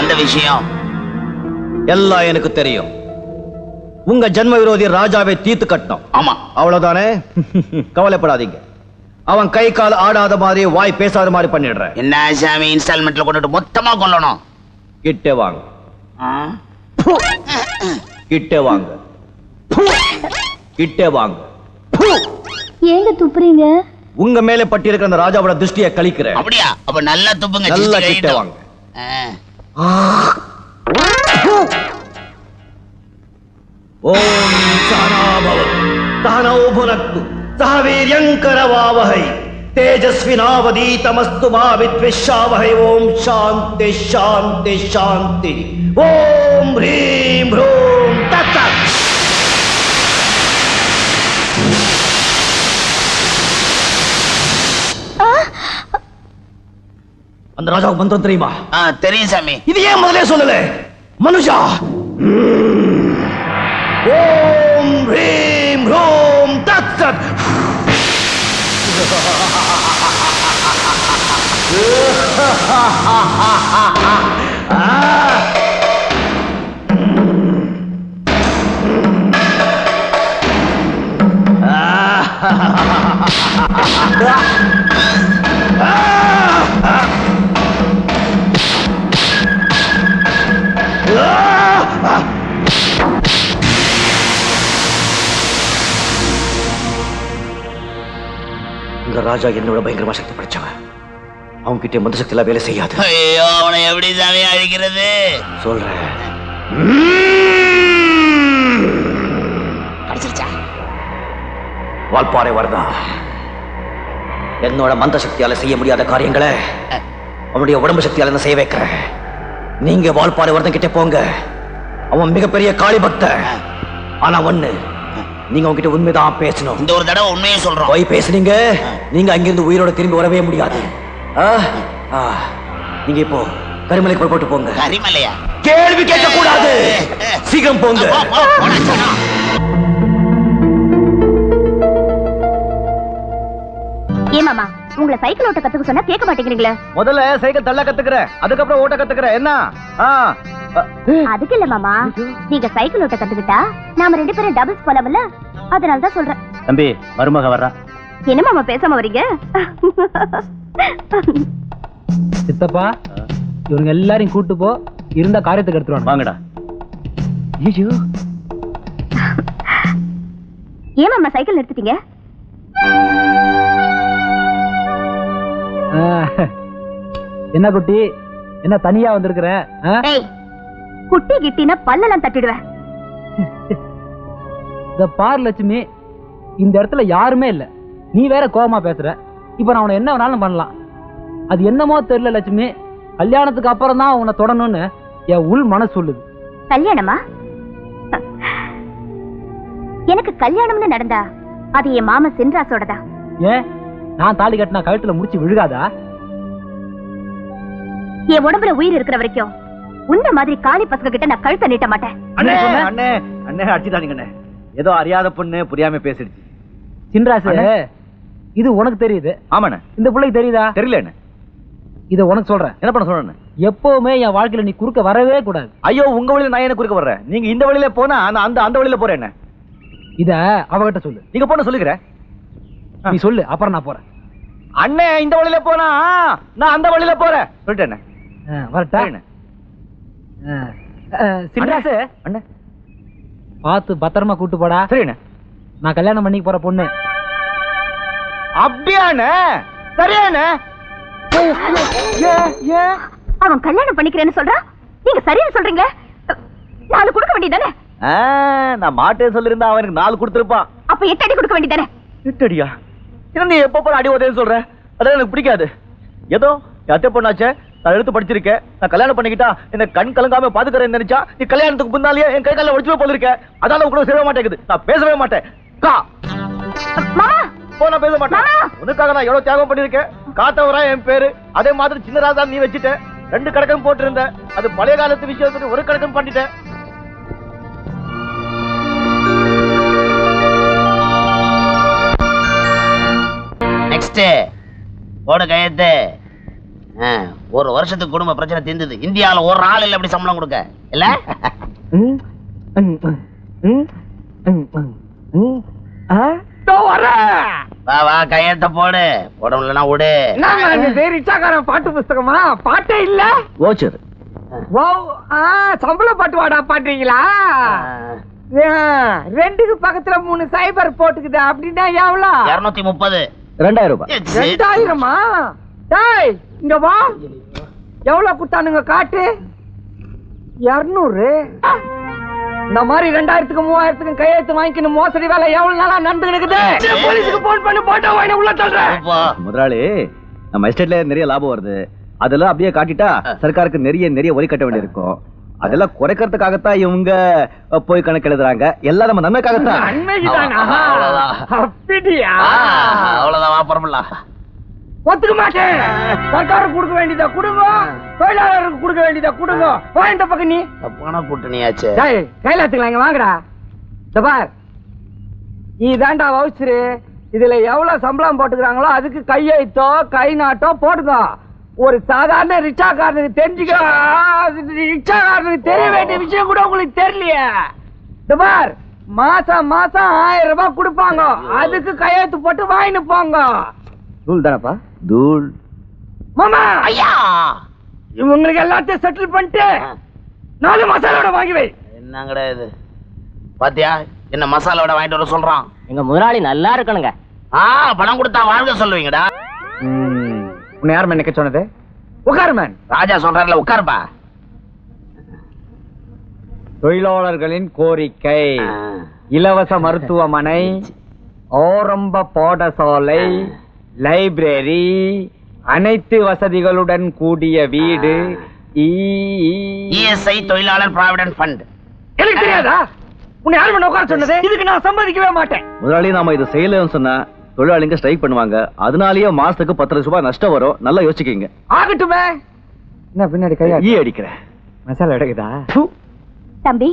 வந்த விஷயம். எல்லாம் எனக்கு தெரியும். உங்க ஜன்ம விரோதி ராஜாவை தீர்த்து கட்டணும் ஆமா. அவ்வளவுதானே? கவலைப்படாதீங்க. அவன் கை கால் ஆடாத மாதிரி வாய் பேசாத மாதிரி பண்ணிடுறேன். என்ன சாமி இன்ஸ்டால்மெண்ட்ல கொண்டுட்டு மொத்தமா கொல்லணும்? கிட்டே வாங்க? கிட்டே வாங்க. கிட்டே வாங்க. ஏங்க துப்புறீங்க? உங்க மேல பட்டி இருக்கிற அந்த ராஜாவோட திருஷ்டியை கழிக்கிறேன். அப்படியா? அப்ப நல்லா துப்புங்க நல்லா கிட்ட. வாங்க. ఓం సహనాభవ సహనౌ భునక్తు సహ వీర్యంకరవావహై తేజస్వినావదీతమస్తు మా విద్విషావహై ఓం శాంతి శాంతి శాంతి ఓం హ్రీం హ్రూం அந்த ராஜாவுக்கு மந்திரம் தெரியுமா? தெரியும் சாமி. இது ஏன் முதலே சொல்லல? மனுஷா. ஓம் ஹ்ரீம் ஹ்ரோம் தத் தத். இந்த ராஜா என்னோட பயங்கரமா சக்தி படைச்சவன் அவங்க கிட்ட மந்த சக்தி எல்லாம் வேலை செய்யாது. ஐயோ அவனை எப்படி சாமி அழிக்கிறது? சொல்றேன். வால்பாறை வரதா? என்னோட மந்த சக்தியால செய்ய முடியாத காரியங்களை அவனுடைய உடம்பு சக்தியால நான் செய்ய வைக்கிறேன். நீங்க வால்பாறை வரதன் கிட்ட போங்க. அவன் மிகப்பெரிய காளி பக்தன் ஆனா ஒண்ணு நீங்க அவன்கிட்ட உண்மைதான் பேசணும். இந்த ஒரு தடவை உண்மையை சொல்றோம். போய் பேசுனீங்க நீங்க அங்கிருந்து உயிரோட திரும்பி வரவே முடியாது. ஆ? ஆ. நீங்க இப்போ கரிமலை புறப்பட்டு போங்க. கரிமலையா? கேள்வி கேட்க கூடாது சீக்கிரம் போங்க. ஏமாமா உங்களை சைக்கிள் ஓட்ட கத்துக்க சொன்னா கேட்க மாட்டேங்கிறீங்களே? முதல்ல சைக்கிள் தள்ள கத்துக்கிறேன் அதுக்கப்புறம் ஓட்ட கத்துக்கிறேன் என்ன? அதுக்கு இல்ல மாமா. நீங்க சைக்கிள் ஓட்ட கத்துக்கிட்டா நாம ரெண்டு பேரும் டபுள்ஸ் போலாம்ல? அதனால தான் சொல்றேன். தம்பி மருமக வர்றா. என்ன மாமா பேசாம வரீங்க? சித்தப்பா இவங்க எல்லாரையும் கூட்டு போ. இருந்த காரியத்துக்கு எடுத்துருவாங்க வாங்கடா. ஐயோ. ஏன் மாமா சைக்கிள் நிறுத்திட்டீங்க? என்ன குட்டி? என்ன தனியா வந்திருக்கிற? குட்டி கிட்டினா பல்லெல்லாம் தட்டிடுவேன் இந்த பார் லட்சுமி இந்த இடத்துல யாருமே இல்ல. நீ வேற கோவமா பேசுற. இப்ப நான் உன்னை என்ன வேணாலும் பண்ணலாம். அது என்னமோ தெரியல லட்சுமி. கல்யாணத்துக்கு அப்புறம் தான் உன்னை தொடணும்னு என் உள் மனசு சொல்லுது. கல்யாணமா? எனக்கு கல்யாணம்னு நடந்தா அது என் மாமா சென்றாசோடதா ஏன்? நான் தாலி கட்டினா கழுத்துல முடிச்சு விழுகாதா? என் உடம்புல உயிர் இருக்கிற வரைக்கும் உன்ன மாதிரி காளி பசங்க கிட்ட நான் கழுத்தை நீட்ட மாட்டேன். அண்ணே? அண்ணே அண்ணே. அடிச்சுதானுங்க அண்ணே ஏதோ அறியாத பொண்ணு புரியாம பேசிடுச்சு. சின்ராசு அண்ணே. இது உனக்கு தெரியுது. ஆமாண்ணே. இந்த பிள்ளைக்கு தெரியுதா? தெரியல இத உனக்கு சொல்றேன். என்ன பண்ண சொல்றேன் எப்பவுமே என் வாழ்க்கையில நீ குறுக்க வரவே கூடாது. ஐயோ உங்க வழியில நான் என்ன குறுக்க வர்றேன்? நீங்க இந்த வழியில போனா அந்த அந்த வழியில போறேன் இத அவகிட்ட சொல்லு. நீங்க போன சொல்லுகிறேன். நீ சொல்லு அப்புறம் நான் போறேன். அண்ணே இந்த வழியில போனா நான் அந்த வழியில போறேன். சொல்லிட்டேன் அண்ணே. ஆ, வரட்டா? சரிண்ணே. ஆ. ஆ, சின்ராசு அண்ணே பார்த்து பத்திரமா கூட்டு போடா. சரிண்ணே நான் கல்யாணம் பண்ணிக்க போற பொண்ணு. அப்படியாண்ணே சரியாண்ணே அவன் கல்யாணம் பண்ணிக்கிறேன்னு சொல்றான் நீங்க சரின்னு சொல்றீங்க. நாலு கொடுக்க வேண்டியதானே? நான் மாட்டேன் சொல்லிருந்தா அவனுக்கு நாலு கொடுத்துருப்பான். அப்ப எட்டு அடி கொடுக்க வேண்டியதானே? எட்டடியா என்ன நீ எப்ப போற அடி உதவின்னு சொல்ற? அதெல்லாம் எனக்கு பிடிக்காது. ஏதோ அத்தை பொண்ணாச்சே நான் எடுத்து படிச்சிருக்கேன். நான் கல்யாணம் பண்ணிக்கிட்டா என்ன கண் கலங்காம பாத்துக்கிறேன்னு நினைச்சா நீ கல்யாணத்துக்கு முன்னாலேயே என் கை கால ஒடிச்சுவே போல இருக்க அதால கூட சேரவே மாட்டேங்குது. நான் பேசவே மாட்டேன். கா. மாமா! போ நான் பேச மாட்டேன்! உனக்காக நான் எவ்வளவு தியாகம் பண்ணிருக்கேன் காத்தவரா என் பேரு. அதே மாதிரி சின்ன ராஜா நீ வச்சுட்ட ரெண்டு கணக்கம் போட்டிருந்த அது பழைய காலத்து விஷயத்துக்கு ஒரு கணக்கம் பண்ணிட்டேன். நெக்ஸ்ட் போடு கையெழுத்து. ஆ, ஒரு வருஷத்துக்கு குடும்ப பிரச்சனை தீர்ந்தது இந்தியாவுல ஒரு ஆள் இல்ல அப்படி சம்பளம் கொடுக்க. இல்ல. வா வா கையெழுத்த போடு. போட முடியலன்னா விடு. பாட்டு புஸ்தகமா? பாட்டே இல்ல? voucher. ஓ ஆ சம்பள பாட்டு வாடா பாடுறீங்களா ரெண்டுக்கு பக்கத்துல மூணு சைபர் போட்டுக்குது. அப்படின்னா எவ்வளவு இருநூத்தி முப்பது. ரெண்டாயிரம் ரூபாய். ரெண்டாயிரமா? டேய் இங்க வா. எவ்வளவு குத்தானுங்க காட்டு? இருநூறு. இந்த மாதிரி ரெண்டாயிரத்துக்கு மூவாயிரத்துக்கு கையெழுத்து வாங்கிக்கணும் மோசடி வேலை எவ்வளவு நாளா நடந்துக்கிட்டு போலீஸுக்கு போன் பண்ணி போட்டோ வாங்கி உள்ள தள்ளுறேன் முதலாளி நம்ம எஸ்டேட்ல நிறைய லாபம் வருது. அதெல்லாம் அப்படியே காட்டிட்டா சர்க்காருக்கு நிறைய நிறைய வரி கட்ட வேண்டியிருக்கும். அதெல்லாம் குறைக்கிறதுக்காகத்தான் இவங்க போய் கணக்கு எழுதுறாங்க. எல்லாம் நம்ம நன்மைக்காகத்தான். அப்படியா? அவ்வளவுதான். வா புறப்படலாம் ஒத்துக்க மாட்டேன். சர்க்காருக்கு கொடுக்க வேண்டியதா கொடுங்க. தொழிலாளருக்கு கொடுக்க வேண்டியதா கொடுங்க. வா இந்த பக்கம் நீ. தப்பான கூட்டணியாச்சு. டேய் கையில எடுத்துக்கலாம். இங்க வாங்கடா. இந்த பார். வவுச்சரு. இதுல எவ்வளவு சம்பளம் போட்டுக்கிறாங்களோ அதுக்கு கையெழுத்தோ கை நாட்டோ போட்டுக்கோ. ஒரு சாதாரண ரிக்ஷாக்காரனுக்கு தெரிஞ்சுக்க ரிக்ஷாக்காரனுக்கு தெரிய வேண்டிய விஷயம் கூட உங்களுக்கு தெரியலையே. பார் மாசம் மாசம் ஆயிரம் ரூபாய் கொடுப்பாங்க. அதுக்கு கையெழுத்து போட்டு வாங்கிட்டு போங்க. தூள் தானப்பா? தூள். மாமா! ஐயா! இவங்களுக்கு எல்லாத்தையும் செட்டில் பண்ணிட்டு நாலு மசாலோட வாங்கி வை. என்னங்கடா இது? பாத்தியா? என்ன மசாலாவோட வாங்கிட்டு வர சொல்றான்? எங்க முதலாளி நல்லா இருக்கணுங்க. ஆ பணம் கொடுத்தா வாழ்க சொல்லுவீங்கடா. உன்னை யார் நிக்க சொன்னது? உட்காரு மேன். ராஜா சொல்றாருல உட்காருப்பா. தொழிலாளர்களின் கோரிக்கை. இலவச மருத்துவமனை ஆரம்ப பாடசாலை லைப்ரரி அனைத்து வசதிகளுடன் கூடிய வீடு இஎஸ்ஐ தொழிலாளர் ப்ராவிடன்ட் ஃபண்ட் எனக்கு தெரியாதா? உன்னை யார் உட்கார சொன்னது? இதுக்கு நான் சம்மதிக்கவே மாட்டேன். முதலாளி நாம இது செய்யலன்னு சொன்னா தொழிலாளிங்க ஸ்ட்ரைக் பண்ணுவாங்க. அதனாலயே மாசத்துக்கு பத்து லட்சம் ரூபாய் நஷ்டம் வரும். நல்லா யோசிக்கீங்க ஆகட்டுமே. என்ன பின்னாடி கையா ஈ அடிக்கிறேன் மசாலா எடுக்குதா? தம்பி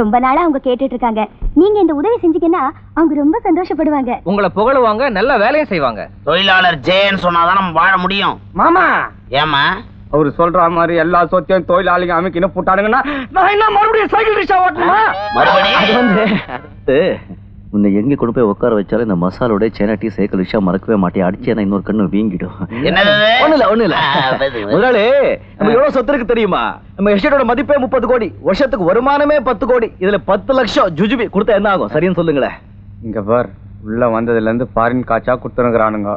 ரொம்ப நாளா அவங்க கேட்டுட்டு இருக்காங்க. நீங்க இந்த உதவி செஞ்சீங்கன்னா அவங்க ரொம்ப சந்தோஷப்படுவாங்க. உங்களை புகழுவாங்க நல்ல வேலையும் செய்வாங்க. தொழிலாளர் ஜேன்னு சொன்னாதான் நம்ம வாழ முடியும். மாமா! ஏமா அவரு சொல்ற மாதிரி எல்லா சொத்தையும் தொழிலாளிங்க அமைக்கணும் போட்டானுங்கன்னா நான் என்ன மறுபடியும் சைக்கிள் ரிக்ஷா ஓட்டணுமா? மறுபடியும்? வந்து உன்னை எங்க கொண்டு போய் உட்கார வச்சாலும் இந்த மசாலோட சேனாட்டி சைக்கிள் விஷயம் மறக்கவே மாட்டேன். அடிச்சேன்னா இன்னொரு கண்ணு வீங்கிடும்? ஒண்ணு இல்ல ஒண்ணு இல்ல. முதலாளி நம்ம எவ்வளவு சொத்து இருக்கு தெரியுமா? நம்ம எஸ்டேட்டோட மதிப்பே முப்பது கோடி. வருஷத்துக்கு வருமானமே பத்து கோடி. இதுல பத்து லட்சம் ஜுஜுபி. கொடுத்தா என்ன ஆகும்? சரின்னு சொல்லுங்களேன். இங்க பார் உள்ள வந்ததுல இருந்து பாரின் காய்ச்சா குடுத்துருங்கிறானுங்க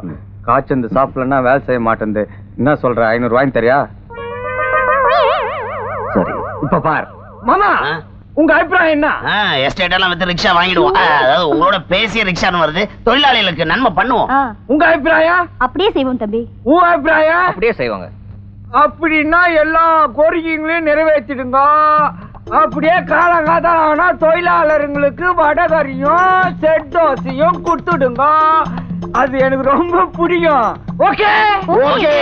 காய்ச்சல் இந்த சாப்பிடலன்னா வேலை செய்ய மாட்டேங்குது என்ன சொல்ற? ஐநூறு ரூபாய் தெரியா? சரி. இப்ப பார். மாமா? உங்க அபிப்பிராயம் என்ன? எஸ்டேட் எல்லாம் வித்து ரிக்ஷா வாங்கிடுவோம். அதாவது உங்களோட பேசிய ரிக்ஷான்னு வருது. தொழிலாளிகளுக்கு நன்மை பண்ணுவோம். உங்க அபிப்பிராயம்? அப்படியே செய்வோம் தம்பி. உன் அபிப்பிராயம்? அப்படியே செய்வாங்க. அப்படின்னா எல்லா கோரிக்கைகளையும் நிறைவேற்றிடுங்க. அப்படியே காலங்காலம் ஆனா தொழிலாளர்களுக்கு வடகரியும் செட் தோசையும் கொடுத்துடுங்க. அது எனக்கு ரொம்ப பிடிக்கும். ஓகே? ஓகே.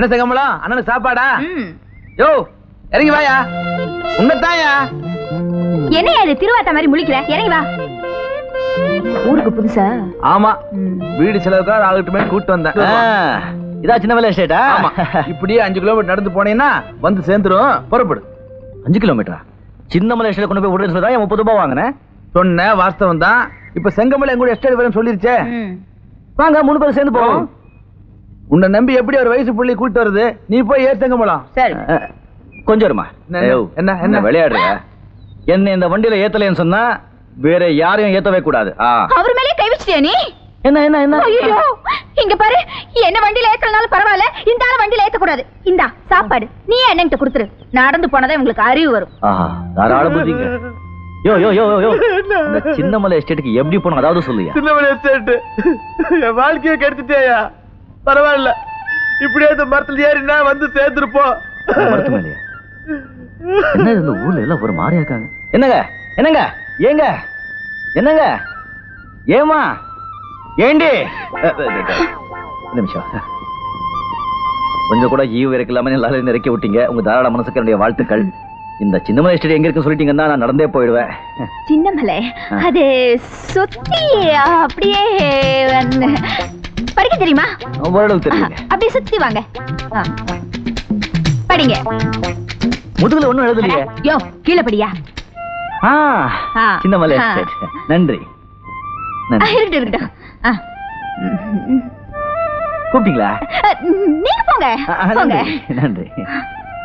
என்ன செங்கமலம் அண்ணனுக்கு சாப்பாடா. யோ இறங்கி வாயா. உன்னதாயா என்னையா இது திருவாத்த மாதிரி முழிக்கிற? இறங்கி வா. ஊருக்கு புதுசா? ஆமா. வீடு செலவுக்காக ஆகட்டுமே கூட்டு வந்தேன். இதா சின்ன வேலை எஸ்டேட்டா ஆமா. இப்படியே அஞ்சு கிலோமீட்டர் நடந்து போனீங்கன்னா வந்து சேர்ந்துரும். புறப்படு. அஞ்சு கிலோமீட்டரா சின்ன மலை கொண்டு போய் விடுறேன்னு சொல்லி முப்பது ரூபாய் வாங்கினேன்? சொன்ன வாஸ்தவம் தான் இப்ப செங்கமலை எங்கூட எஸ்டேட் வேணும் சொல்லிருச்சே. வாங்க மூணு பேர் சேர்ந்து போவோம். உன்னை நம்பி எப்படி ஒரு வயசு புள்ளி கூட்டு வருது நீ போய் ஏறு செங்கமலம் சரி கொஞ்சம் இருமா. என்ன, என்ன? விளையாடுற? என்ன இந்த வண்டியில ஏத்தலைன்னு சொன்னா வேற யாரையும் ஏத்தவே கூடாது. அவர் மேலே கை வச்சிட்டியா நீ? என்ன என்ன என்ன? ஐயோ. இங்க பாரு. என்ன வண்டியில ஏத்தலனாலும் பரவாயில்ல. இந்த ஆள வண்டியில ஏத்த கூடாது இந்தா சாப்பாடு. நீ என்னங்கிட்ட கொடுத்துரு. நடந்து போனதா உங்களுக்கு அறிவு வரும். தாராள புத்திங்க யோ யோ யோ யோ, யோ இந்த சின்னமலை எஸ்டேட்டுக்கு எப்படி போகணும்? அதாவது சொல்லுயா. சின்னமலை எஸ்டேட் வாழ்க்கையை கெடுத்துட்டேயா? பரவாயில்ல. இப்படியே இந்த மரத்துல ஏறினா வந்து சேர்ந்துருப்போம் என்ன இந்த ஊர்ல எல்லாம் ஒரு மாதிரியா இருக்காங்க? என்னங்க? என்னங்க? ஏங்க? என்னங்க? ஏமா ஏண்டி? நிமிஷம். கொஞ்சம் கூட ஈவு இறக்கலாமே எல்லாரும் இறக்கி விட்டீங்க. உங்க தாராள மனசுக்கு என்னுடைய வாழ்த்துக்கள். இந்த சின்னமலை எஸ்டேட் எங்க இருக்கு சொல்லிட்டீங்கன்னா நான் நடந்தே போயிடுவேன். சின்னமலை அது சுத்தி அப்படியே வந்து படிக்க தெரியுமா? ஓரளவு தெரியுங்க. அப்படியே சுத்தி வாங்க. படிங்க. முதுகுல ஒண்ணும் எழுதலையே. யோ கீழே படியா? ஆ. எஸ்டேட் நன்றி. இருக்கட்டும் இருக்கட்டும். கூப்பிட்டீங்களா? நீங்க போங்க. நன்றி நன்றி.